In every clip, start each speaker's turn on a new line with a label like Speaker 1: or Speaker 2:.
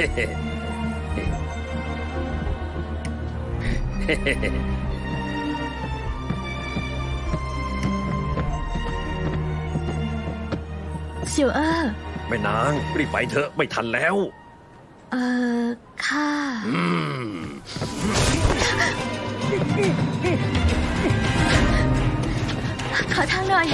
Speaker 1: เสี่ยวเออ
Speaker 2: แม่นาง รีบไปเถอะไม่ทันแล้ว
Speaker 1: เออค่ะ
Speaker 2: อืม
Speaker 1: ขอทางหน่อย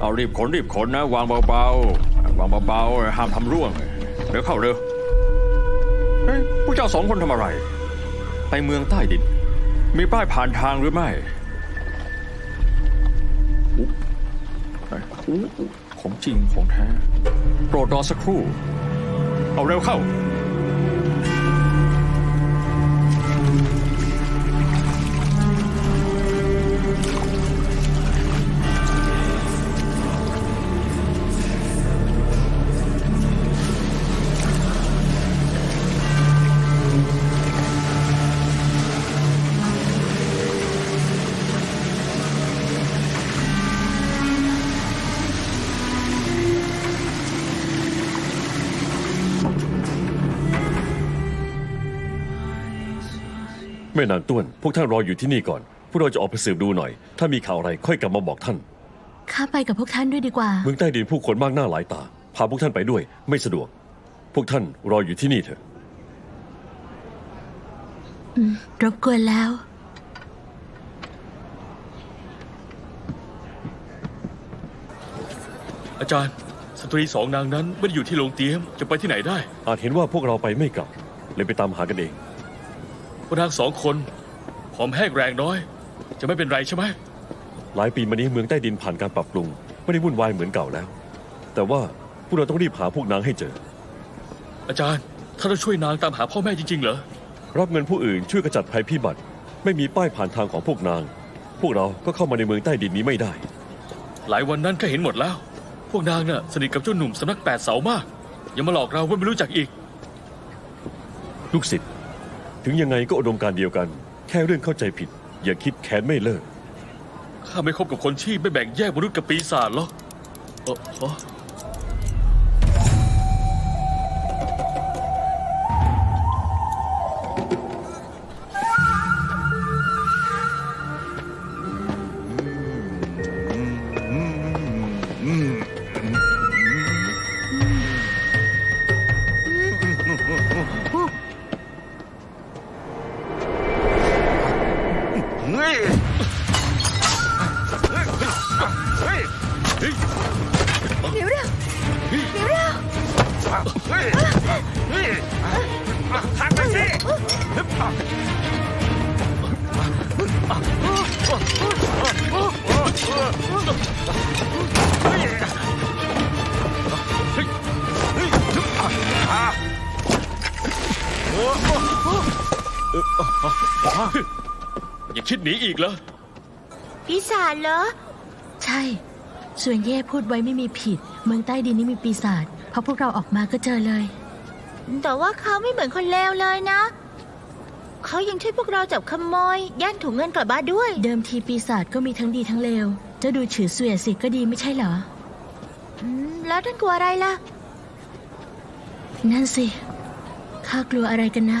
Speaker 2: เอา
Speaker 3: รีบขนรีบขนนะ วางเบาๆวางเบาๆห้ามทำร่วงเร็วเข้าเร็วเฮ้ยผู้เจ้าสองคนทำอะไร ไปเมืองใต้ดิน มีป้ายผ่านทางหรือไม่ของจริงของแท้ โปรดรอสักครู่ เอาเร็วเข้า
Speaker 2: ม่นางต้วน พวกท่านรออยู่ที่นี่ก่อน พวกเราจะออกไปสืบดูหน่อย ถ้ามีข่าวอะไรค่อยกลับมาบอกท่าน
Speaker 1: ข้าไปกับพวกท่านด้วยดีกว่า
Speaker 2: เมืองใต้ดินผู้คนมากหน้าหลายตา พาพวกท่านไปด้วย ไม่สะดวก พวกท่านรออยู่ที่นี่เถอะ
Speaker 1: รบกวนแล้ว
Speaker 4: อาจารย์ สตรีสองนางนั้นไม่ได้อยู่ที่โรงเตรียมจะไปที่ไหนได้
Speaker 2: อาจเห็นว่าพวกเราไปไม่กลับ เลยไปตามหากันเอง
Speaker 4: พวกนางสองคนผอมแห้งแรงน้อย จะไม่เป็นไรใช่ไหม
Speaker 2: หลายปีมานี้เมืองใต้ดินผ่านการปรับปรุง ไม่ได้วุ่นวายเหมือนเก่าแล้ว แต่ว่าพวกเราต้องรีบหาพวกนางให้เจอ
Speaker 4: อาจารย์ถ้าเราช่วยนางตามหาพ่อแม่จริงๆเหรอ
Speaker 2: รับเงินผู้อื่นช่วยกระจัดภัยพิบัติ ไม่มีป้ายผ่านทางของพวกนาง พวกเราก็เข้ามาในเมืองใต้ดินนี้ไม่ได้
Speaker 4: หลายวันนั้นก็เห็นหมดแล้ว พวกนางน่ะสนิทกับเจ้าหนุ่มสำนักแปดเสามากยังมาหลอกเราว่าไม่รู้จักอีก
Speaker 2: ลูกศิษย์ ถึงยังไงก็อุดมการณ์เดียวกัน แค่เรื่องเข้าใจผิด อย่าคิดแค้นไม่เลิก
Speaker 4: ข้าไม่คบกับคนที่ไม่แบ่งแยกมนุษย์กับปีศาจหรอกเออเออ อย่าคิดหนีอีกเหรอ
Speaker 5: ปีศาจเหรอ
Speaker 1: ใช่ ส่วนเย่พูดไว้ไม่มีผิด เมืองใต้ดินนี่มีปีศาจพอพวกเราออกมาก็เจอเลย
Speaker 5: แต่ว่าเขาไม่เหมือนคนเลวเลยนะ เขายังช่วยพวกเราจับขโมยย่านถุงเงินกลับบ้านด้วย
Speaker 1: เดิมทีปีศาจก็มีทั้งดีทั้งเลวเจะดูฉือเสวียสิก็ดีไม่ใช่เหรอ
Speaker 5: อืม แล้วท่านกลัวอะไรล่ะ
Speaker 1: นั่นสิ ข้ากลัวอะไรกันนะ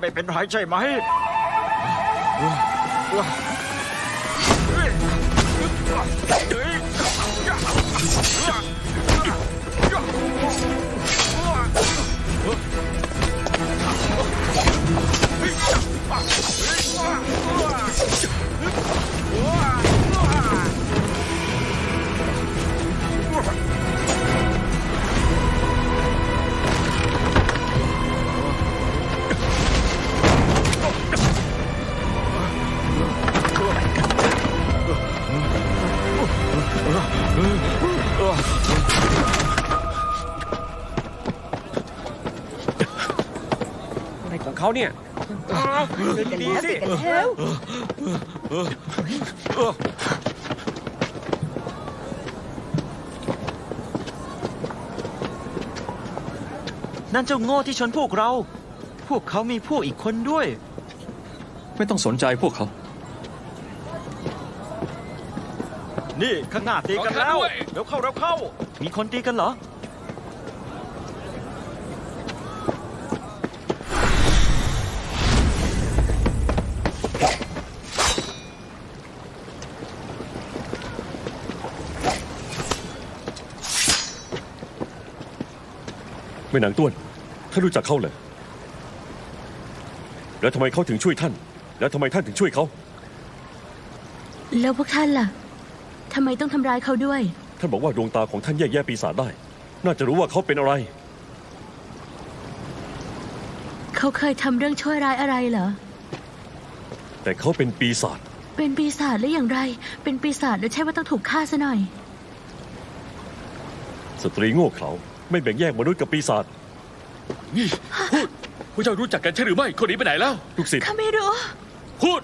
Speaker 6: ไม่เป็นไยใช่ไหม
Speaker 2: เขาเนี่ยเดินดีๆสิ
Speaker 6: นั่นเจ้าโง่ที่ชนพวกเรา พวกเขามีพวกอีกคนด้วย
Speaker 3: ไม่ต้องสนใจพวกเขา
Speaker 6: นี่ข้างหน้าตีกันแล้วเร็วเข้าเร็วเข้า มีคนตีกันเหรอ
Speaker 7: ไม่นางต้วนท่านรู้จักเขาเลยแล้วทำไมเขาถึงช่วยท่าน แล้วทำไมท่านถึงช่วยเขา
Speaker 1: แล้วพวกท่านล่ะทำไมต้องทำร้ายเขาด้วย
Speaker 7: ท่านบอกว่าดวงตาของท่านแยกแยะปีศาจได้ น่าจะรู้ว่าเขาเป็นอะไร
Speaker 1: เขาเคยทำเรื่องชั่วร้ายอะไรเหรอ
Speaker 7: แต่เขาเป็นปีศาจ
Speaker 1: เป็นปีศาจหรืออย่างไร เป็นปีศาจแล้วใช่ว่าต้องถูกฆ่าซะหน่อย
Speaker 7: สตรีโง่เขลา ไม่แบ่งแยกมนุษย์กับปีศาจ
Speaker 4: นี่พูดพวกเจ้ารู้จักกันใช่หรือไม่ คนนี้ไปไหนแล้ว
Speaker 7: ลูกศิษย์
Speaker 1: ข้าไม่รู้
Speaker 4: พูด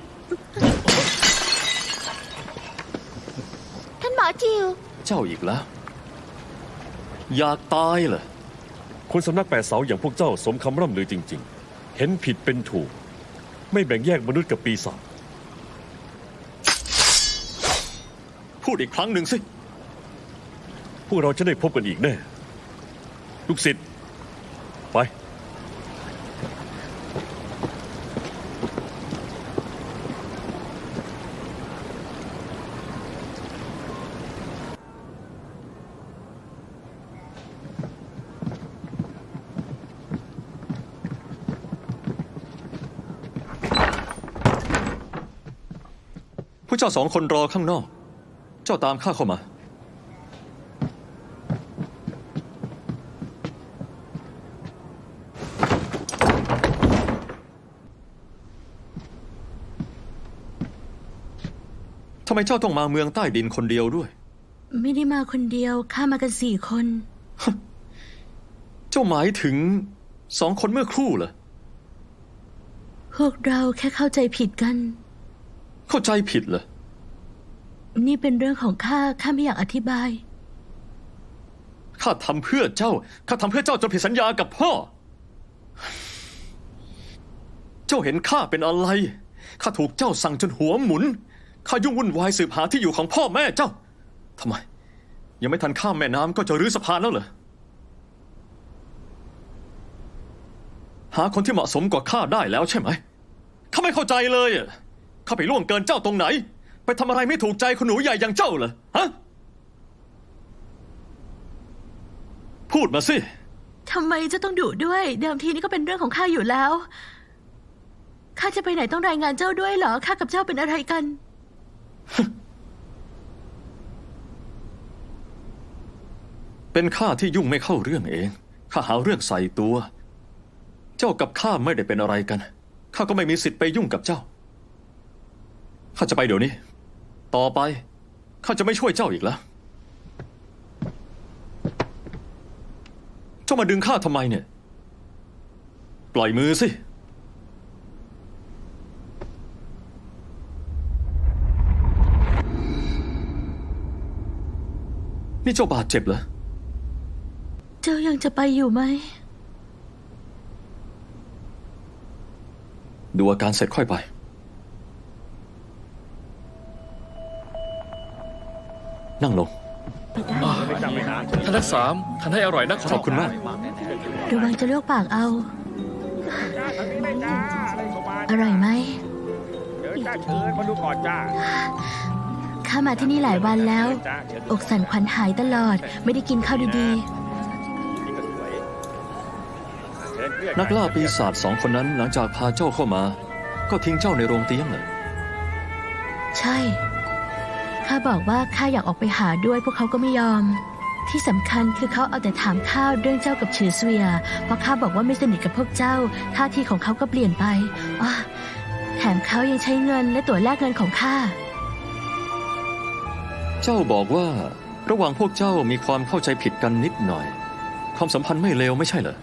Speaker 5: ท่านหมอจิว
Speaker 3: เจ้าอีกแล้ว อยากตายเหรอ
Speaker 7: คนสำนักแปดเสาอย่างพวกเจ้าสมคำร่ำลือจริง ๆ เห็นผิดเป็นถูก ไม่แบ่งแยกมนุษย์กับปีศาจ
Speaker 3: พูดอีกครั้งหนึ่งสิ
Speaker 7: พวกเราจะได้พบกันอีกแน่ ลูกศิษย์ไป
Speaker 3: ผู้เจ้าสองคนรอข้างนอก เจ้าตามข้าเข้ามา ไมเจ้าต้องมาเมืองใต้ดินคนเดียวด้วย
Speaker 1: ไม่ได้มาคนเดียวข้ามากันสี่คน
Speaker 3: เจ้าหมายถึงสองคนเมื่อครู่เหรอ
Speaker 1: พวกเราแค่เข้าใจผิดกัน
Speaker 3: เข้าใจผิดเหรอ
Speaker 1: นี่เป็นเรื่องของข้าข้าไม่อยากอธิบาย
Speaker 3: ข้าทำเพื่อเจ้า ข้าทำเพื่อเจ้าจนผิดสัญญากับพ่อ เจ้าเห็นข้าเป็นอะไร ข้าถูกเจ้าสั่งจนหัวหมุน ข้ายุ่งวุ่นวายสืบหาที่อยู่ของพ่อแม่เจ้าทำไม ยังไม่ทันข้ามแม่น้ำก็จะรื้อสะพานแล้วเหรอหาคนที่เหมาะสมกว่าข้าได้แล้วใช่ไหมข้าไม่เข้าใจเลยอะข้าไปล่วงเกินเจ้าตรงไหน ไปทำอะไรไม่ถูกใจคนหนูใหญ่อย่างเจ้าเหรอฮะพูดมาสิ
Speaker 1: ทำไมจะต้องดุด้วย เดิมทีนี่ก็เป็นเรื่องของข้าอยู่แล้ว ข้าจะไปไหนต้องรายงานเจ้าด้วยเหรอ ข้ากับเจ้าเป็นอะไรกัน
Speaker 3: เป็นข้าที่ยุ่งไม่เข้าเรื่องเอง ข้าหาเรื่องใส่ตัว เจ้ากับข้าไม่ได้เป็นอะไรกัน ข้าก็ไม่มีสิทธิ์ไปยุ่งกับเจ้า ข้าจะไปเดี๋ยวนี้ ต่อไป ข้าจะไม่ช่วยเจ้าอีกแล้ว เจ้ามาดึงข้าทำไมเนี่ย ปล่อยมือสิ นี่เจ้าบาดเจ็บเหรอ
Speaker 1: เจ้ายังจะไปอยู่ไหม
Speaker 3: ดูอาการเสร็จค่อยไป นั่งลง
Speaker 4: ท่านทั้งสามท่านให้อร่อยนะ
Speaker 3: ขอบคุณมาก
Speaker 1: ระวังจะลวกปากเอา อร่อยไหม
Speaker 2: เดี๋ยวจ้าเชิญมาดูก่อนจ้า
Speaker 1: ข้ามาที่นี่หลายวันแล้ว
Speaker 2: จ้าเชิญ
Speaker 1: อกสั่นขวัญหายตลอด ไม่ได้กินข้าวดี
Speaker 2: นี่ก็สวยเชิญเพื่อน
Speaker 3: นักล่าปีศาจสองคนนั้นหลังจากพาเจ้าเข้ามา ก็ทิ้งเจ้าในโรงเตี้ยงเลย
Speaker 1: ๆใช่ ข้าบอกว่าข้าอยากออกไปหาด้วยพวกเขาก็ไม่ยอม ที่สำคัญคือเขาเอาแต่ถามข้าเรื่องเจ้ากับฉือเสวียเพราะข้าบอกว่าไม่สนิทกับพวกเจ้าท่าทีของเขาก็เปลี่ยนไปอ้อแถมเขายังใช้เงินและตั๋วแลกเงินของข้า
Speaker 3: เจ้าบอกว่า ระหว่างพวกเจ้ามีความเข้าใจผิดกันนิดหน่อย ความสัมพันธ์ไม่เลวไม่ใช่เหรอ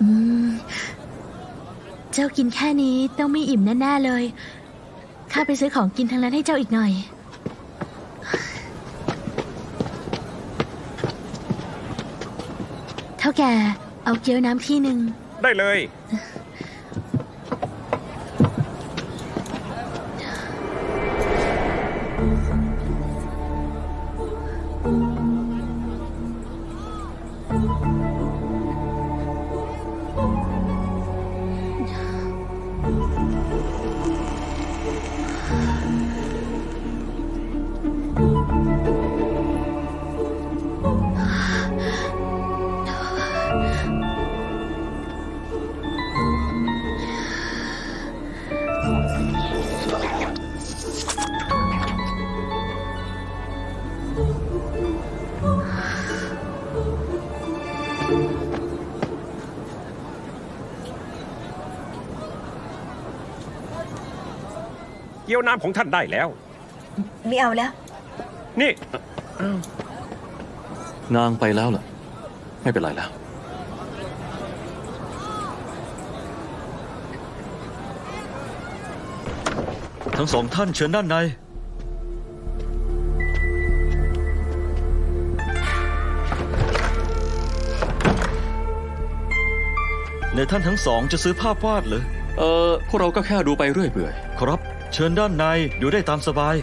Speaker 1: อืมเจ้ากินแค่นี้ต้องไม่อิ่มแน่ๆเลย ข้าไปซื้อของกินทางนั้นให้เจ้าอีกหน่อย เท่าแก่เอาเกี๊ยวน้ำที่หนึ่ง
Speaker 2: ได้เลย เกี่ยวน้ำของท่านได้แล้ว
Speaker 5: ไม่เอาแล้ว
Speaker 2: นี่
Speaker 3: นางไปแล้วเหรอไม่เป็นไรแล้ว
Speaker 6: ทั้งสองท่านเชิญด้านใน ในท่านทั้งสองจะซื้อภาพวาดเหรอ
Speaker 3: เออพวกเราก็แค่ดูไปเรื่อยเปื่อย
Speaker 6: ครับ เชิญด้านในดูได้ตามสบาย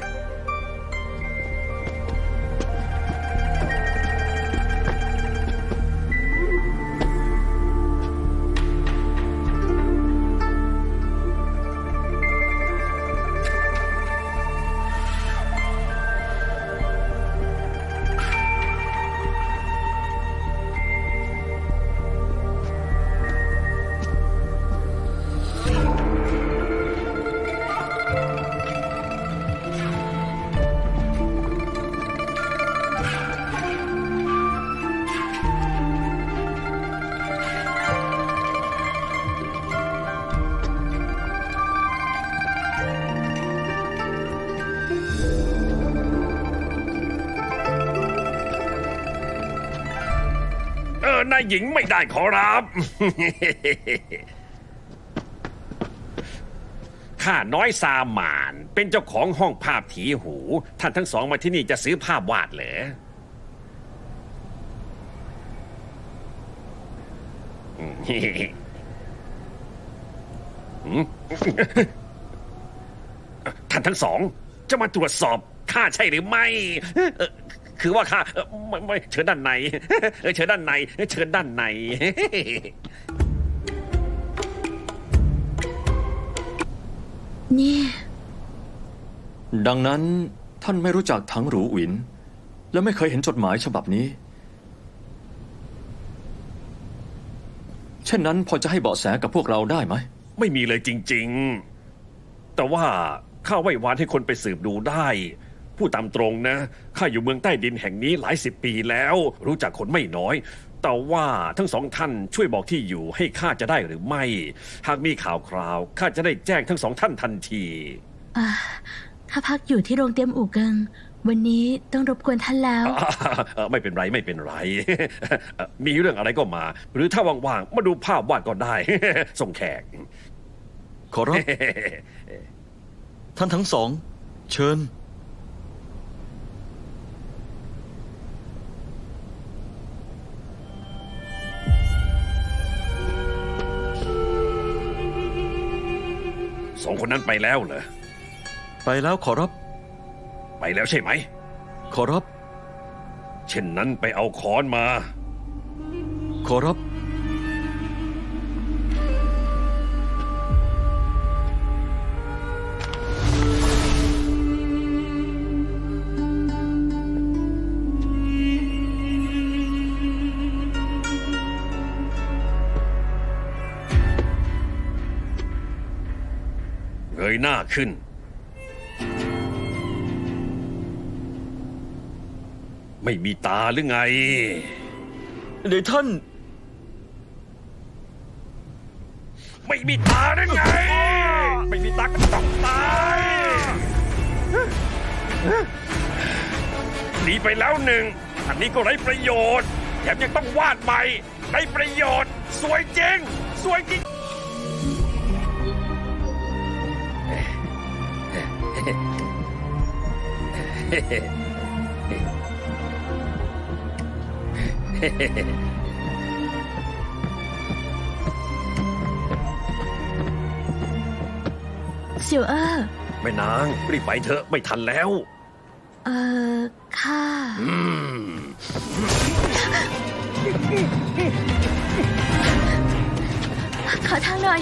Speaker 2: หญิงไม่ได้ขอรับ ข้าน้อยซามานเป็นเจ้าของห้องภาพถีหู ท่านทั้งสองมาที่นี่จะซื้อภาพวาดเหรอืมท่านทั้งสองจะมาตรวจสอบข้าใช่หรือไม่ คือว่าข้าเอ่อไม่ไม่เชิญด้านในเออเชิญด้านในเชิญด้านใน
Speaker 1: นี่
Speaker 3: ดังนั้นท่านไม่รู้จักถังหรูหวิน และไม่เคยเห็นจดหมายฉบับนี้ เช่นนั้นพอจะให้เบาะแสกับพวกเราได้ไหม
Speaker 2: ไม่มีเลยจริง ๆ แต่ว่าข้าไหว้วานให้คนไปสืบดูได้ พูดตามตรงนะ ข้าอยู่เมืองใต้ดินแห่งนี้หลายสิบปีแล้ว รู้จักคนไม่น้อย แต่ว่าทั้งสองท่านช่วยบอกที่อยู่ให้ข้าจะได้หรือไม่ หากมีข่าวคราวข้าจะได้แจ้งทั้งสองท่านทันที
Speaker 1: อ่าข้าพักอยู่ที่โรงเตรียมอู่เกิง วันนี้ต้องรบกวนท่านแล้ว
Speaker 2: อ่าเอ่อไม่เป็นไรไม่เป็นไร เอ่อมีเรื่องอะไรก็มา หรือถ้าว่างๆ มาดูภาพวาดก็ได้ ส่งแขก
Speaker 6: ขอรับ ท่านทั้งสอง เชิญ
Speaker 2: คนนั้นไปแล้วเหรอ
Speaker 6: ไปแล้วขอรับ
Speaker 2: ไปแล้วใช่ไหม
Speaker 6: ขอรับ
Speaker 2: เช่นนั้นไปเอาค้อนมา
Speaker 6: ขอรับ
Speaker 2: ยหน้าขึ้น ไม่มีตาหรือไง
Speaker 6: เดี๋ยวท่าน
Speaker 2: ไม่มีตาหรือไง ไม่มีตาก็ต้องตายหนีไปแล้วหนึ่ง อันนี้ก็ไร้ประโยชน์ แถมยังต้องวาดใหม่ไร้ประโยชน์ สวยจริง สวยจริง
Speaker 1: เสี่ยวเอ้อ
Speaker 2: แม่นางรีบไปเถอะไม่ทันแล้ว
Speaker 1: เออข้า
Speaker 2: อืม
Speaker 1: ขอทางหน่อย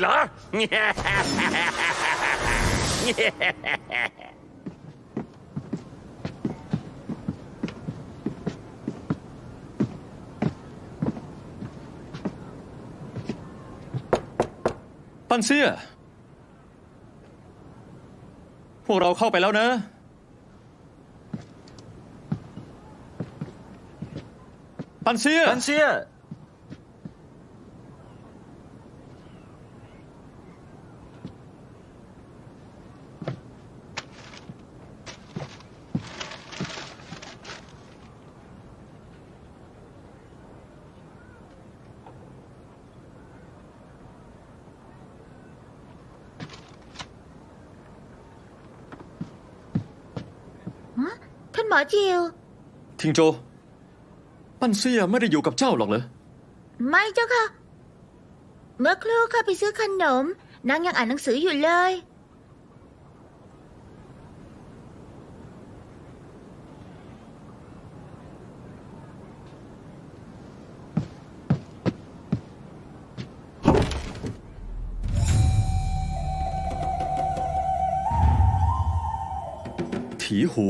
Speaker 2: เหรอ
Speaker 3: ปันเซี่ยพวกเราเข้าไปแล้วนะ ปันเซี่ย
Speaker 6: ปันเซีย
Speaker 5: ท่าน หมอจิว
Speaker 3: ทิงโจ ปันเซี่ยไม่ได้อยู่กับเจ้าหรอกเหรอ
Speaker 5: ไม่เจ้าค่ะ เมื่อครู่ข้าไปซื้อขนม นางยังอ่านหนังสืออยู่เลย
Speaker 3: ถีหู